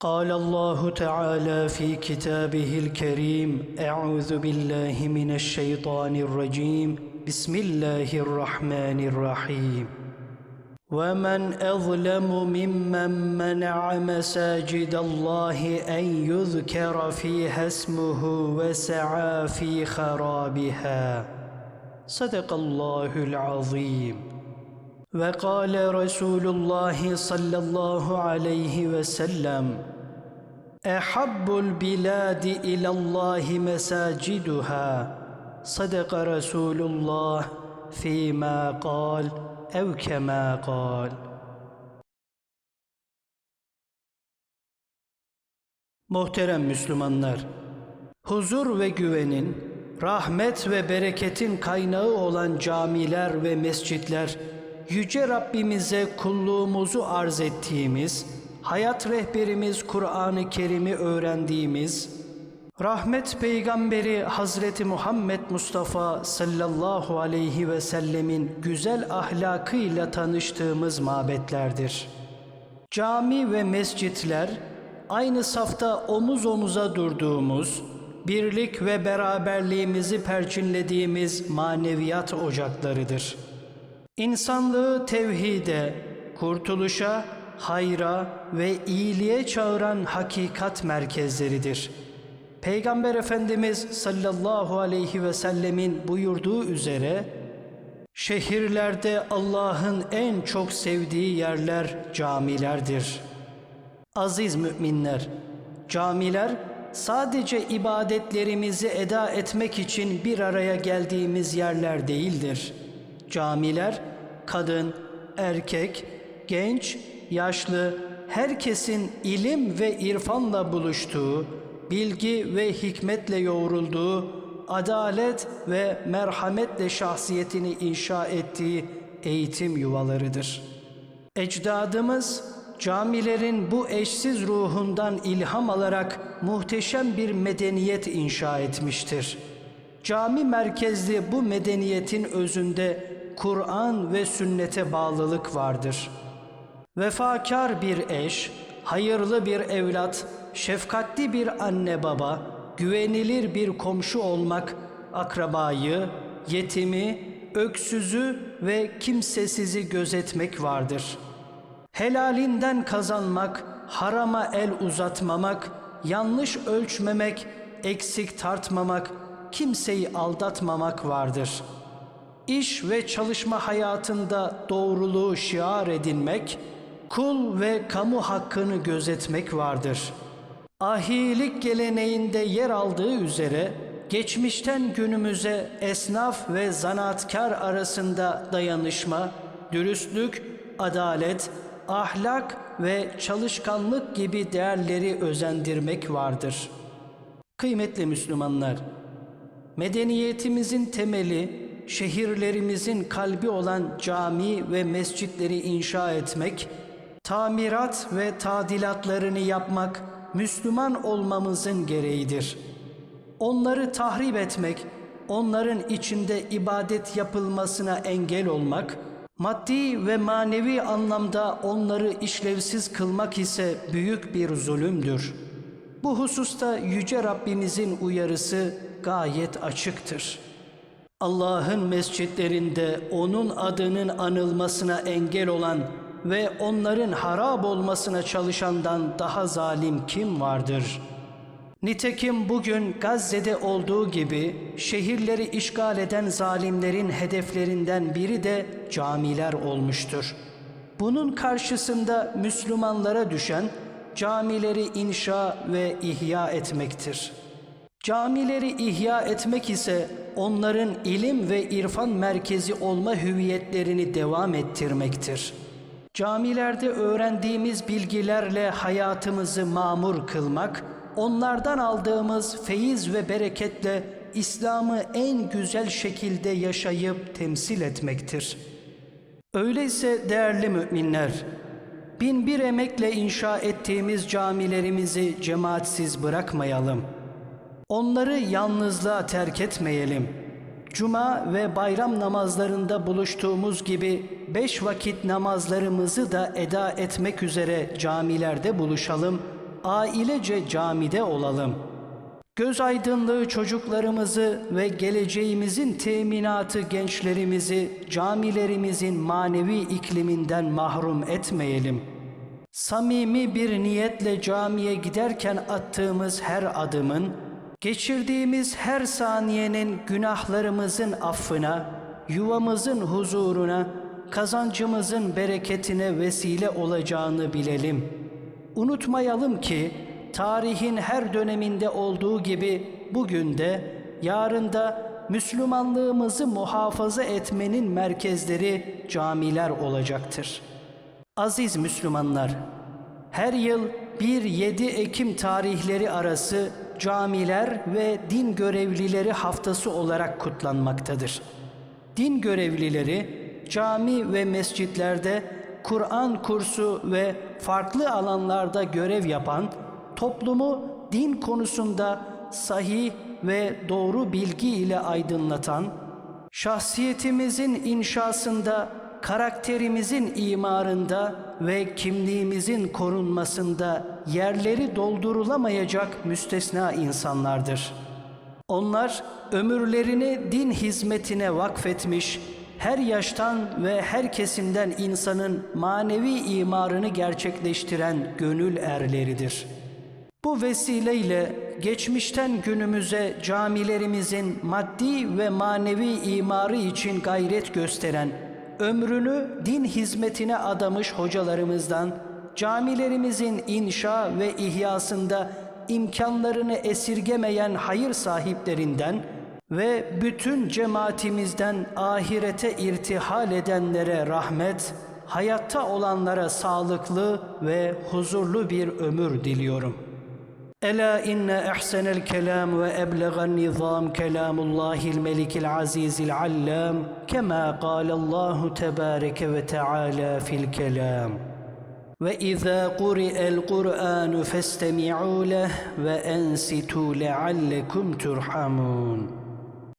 قال الله تعالى في كتابه الكريم أعوذ بالله من الشيطان الرجيم. بسم الله الرحمن الرحيم. ومن أظلم ممن منع مساجد الله أن يذكر فيها اسمه وسعى في خرابها. صدق الله العظيم. وقال رسول الله صلى الله عليه وسلم احب البلاد الى الله مساجدها صدق رسول الله فيما قال او كما قال Muhterem Müslümanlar, huzur ve güvenin, rahmet ve bereketin kaynağı olan camiler ve mescitler, Yüce Rabbimize kulluğumuzu arz ettiğimiz, hayat rehberimiz Kur'an-ı Kerim'i öğrendiğimiz, Rahmet Peygamberi Hazreti Muhammed Mustafa sallallahu aleyhi ve sellemin güzel ahlakıyla tanıştığımız mabetlerdir. Cami ve mescitler aynı safta omuz omuza durduğumuz, birlik ve beraberliğimizi perçinlediğimiz maneviyat ocaklarıdır. İnsanlığı tevhide, kurtuluşa, hayra ve iyiliğe çağıran hakikat merkezleridir. Peygamber Efendimiz sallallahu aleyhi ve sellemin buyurduğu üzere şehirlerde Allah'ın en çok sevdiği yerler camilerdir. Aziz müminler, camiler sadece ibadetlerimizi eda etmek için bir araya geldiğimiz yerler değildir. Camiler kadın, erkek, genç, yaşlı herkesin ilim ve irfanla buluştuğu, bilgi ve hikmetle yoğrulduğu, adalet ve merhametle şahsiyetini inşa ettiği eğitim yuvalarıdır. Ecdadımız camilerin bu eşsiz ruhundan ilham alarak muhteşem bir medeniyet inşa etmiştir. Cami merkezli bu medeniyetin özünde Kur'an ve sünnete bağlılık vardır. Vefakar bir eş, hayırlı bir evlat, şefkatli bir anne baba, güvenilir bir komşu olmak, akrabayı, yetimi, öksüzü ve kimsesizi gözetmek vardır. Helalinden kazanmak, harama el uzatmamak, yanlış ölçmemek, eksik tartmamak, kimseyi aldatmamak vardır. İş ve çalışma hayatında doğruluğu şiar edinmek, kul ve kamu hakkını gözetmek vardır. Ahilik geleneğinde yer aldığı üzere geçmişten günümüze esnaf ve zanaatkar arasında dayanışma, dürüstlük, adalet, ahlak ve çalışkanlık gibi değerleri özendirmek vardır. Kıymetli Müslümanlar, medeniyetimizin temeli şehirlerimizin kalbi olan cami ve mescitleri inşa etmek, tamirat ve tadilatlarını yapmak Müslüman olmamızın gereğidir. Onları tahrip etmek, onların içinde ibadet yapılmasına engel olmak, maddi ve manevi anlamda onları işlevsiz kılmak ise büyük bir zulümdür. Bu hususta Yüce Rabbimizin uyarısı gayet açıktır. Allah'ın mescitlerinde O'nun adının anılmasına engel olan ve onların harap olmasına çalışandan daha zalim kim vardır? Nitekim bugün Gazze'de olduğu gibi şehirleri işgal eden zalimlerin hedeflerinden biri de camiler olmuştur. Bunun karşısında Müslümanlara düşen camileri inşa ve ihya etmektir. Camileri ihya etmek ise onların ilim ve irfan merkezi olma hüviyetlerini devam ettirmektir. Camilerde öğrendiğimiz bilgilerle hayatımızı mamur kılmak, onlardan aldığımız feyiz ve bereketle İslam'ı en güzel şekilde yaşayıp temsil etmektir. Öyleyse değerli müminler, bin bir emekle inşa ettiğimiz camilerimizi cemaatsiz bırakmayalım. Onları yalnızlığa terk etmeyelim. Cuma ve bayram namazlarında buluştuğumuz gibi beş vakit namazlarımızı da eda etmek üzere camilerde buluşalım. ailece camide olalım. Göz aydınlığı çocuklarımızı ve geleceğimizin teminatı gençlerimizi camilerimizin manevi ikliminden mahrum etmeyelim. Samimi bir niyetle camiye giderken attığımız her adımın, geçirdiğimiz her saniyenin günahlarımızın affına, yuvamızın huzuruna, kazancımızın bereketine vesile olacağını bilelim. Unutmayalım ki tarihin her döneminde olduğu gibi bugün de yarın da Müslümanlığımızı muhafaza etmenin merkezleri camiler olacaktır. Aziz Müslümanlar, her yıl 1-7 Ekim tarihleri arası camiler ve din görevlileri haftası olarak kutlanmaktadır. Din görevlileri cami ve mescitlerde Kur'an kursu ve farklı alanlarda görev yapan, toplumu din konusunda sahih ve doğru bilgi ile aydınlatan, şahsiyetimizin inşasında, karakterimizin imarında ve kimliğimizin korunmasında yerleri doldurulamayacak müstesna insanlardır. Onlar ömürlerini din hizmetine vakfetmiş, her yaştan ve her kesimden insanın manevi imarını gerçekleştiren gönül erleridir. Bu vesileyle geçmişten günümüze camilerimizin maddi ve manevi imarı için gayret gösteren, ömrünü din hizmetine adamış hocalarımızdan, camilerimizin inşa ve ihyasında imkanlarını esirgemeyen hayır sahiplerinden ve bütün cemaatimizden ahirete irtihal edenlere rahmet, hayatta olanlara sağlıklı ve huzurlu bir ömür diliyorum. ألا إن أحسن الكلام وأبلغ النظام كلام الله الملك العزيز العلام كما قال الله تبارك وتعالى في الكلام. وإذا قرئ القرآن فاستمعوا له وأنستوا لعلكم ترحمون.